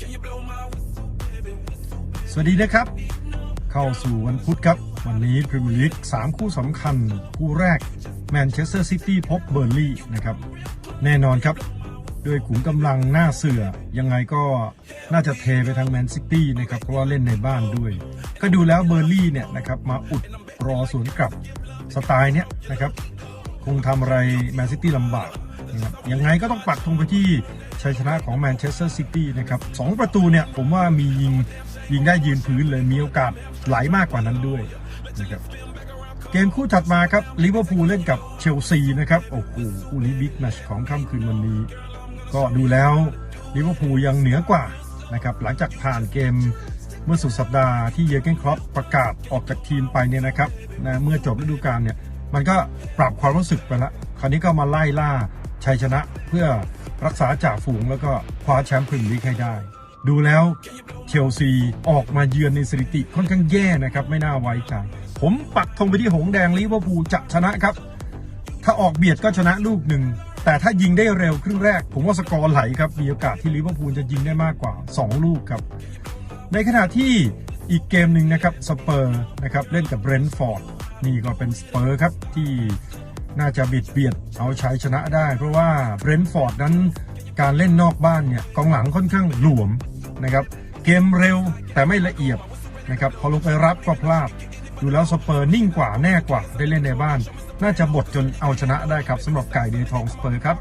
สวัสดีนะครับ เข้าสู่วันพุธครับ วันนี้พรีเมียร์ลีก3คู่สำคัญ คู่แรกแมนเชสเตอร์ซิตี้พบเบอร์ลี่นะครับ แน่นอนครับด้วยขุมกำลังหน้าเสือยังไงก็น่าจะเทไปทางแมนซิตี้นะครับเพราะว่าเล่นในบ้านด้วย ก็ดูแล้วเบอร์ลี่เนี่ยนะครับมาอุดรอสวนกลับสไตล์เนี้ยนะครับ คงทำอะไรแมนซิตี้ลำบากนะครับยังไงก็ต้องปักธงไปที่ ชัยชนะของแมนเชสเตอร์ซิตี้นะครับสองประตูเนี่ยผมว่ามียิงยิงได้ยืนพื้นเลยมีโอกาสไหลามากกว่านั้นด้วยนะครับเกมคู่ถัดมาครับลิเวอร์พูลเล่นกับเชลซีนะครับโอ้โหคู่นี้บิ๊กแมชของค่ำคืนวันนี้ ก็ดูแล้วลิเวอร์พูลยังเหนือกว่านะครับหลังจากผ่านเกมเมื่อสุดสัปดาห์ที่เยอร์เกนครอปประกาศออกจากทีมไปเนี่ยนะครับนะเมื่อจบฤดูกาลเนี่ยมันก็ปรับความรู้สึกไปละคราวนี้ก็มาไล่ล่าชัยชนะเพื่อ รักษาจ่าฝูงแล้วก็คว้าแชมป์พรีเมียร์ลีกให้ได้ ดูแล้วเชลซีออกมาเยือนในสถิติค่อนข้างแย่นะครับ ไม่น่าไว้ใจ ผมปักธงไปที่หงแดงลิเวอร์พูลจะชนะครับ ถ้าออกเบียดก็ชนะลูกหนึ่งแต่ถ้ายิงได้เร็วครึ่งแรก ผมว่าสกอร์ไหลครับ มีโอกาสที่ลิเวอร์พูลจะยิงได้มากกว่า 2 ลูกครับ ในขณะที่อีกเกมหนึ่งนะครับสเปอร์นะครับเล่นกับเบรนท์ฟอร์ดนี่ก็เป็นสเปอร์ครับที่ น่าจะบิดเบียดเอาชัยชนะได้ เพราะว่าเบรนท์ฟอร์ดนั้นการเล่นนอกบ้านเนี่ยกองหลังค่อนข้างหลวมนะครับเกมเร็วแต่ไม่ละเอียดนะครับพอลงไปรับก็พลาดอยู่แล้วสเปอร์นิ่งกว่าแน่กว่าได้เล่นในบ้าน น่าจะบดจนเอาชนะได้ครับสำหรับไก่เดทองสเปอร์ครับ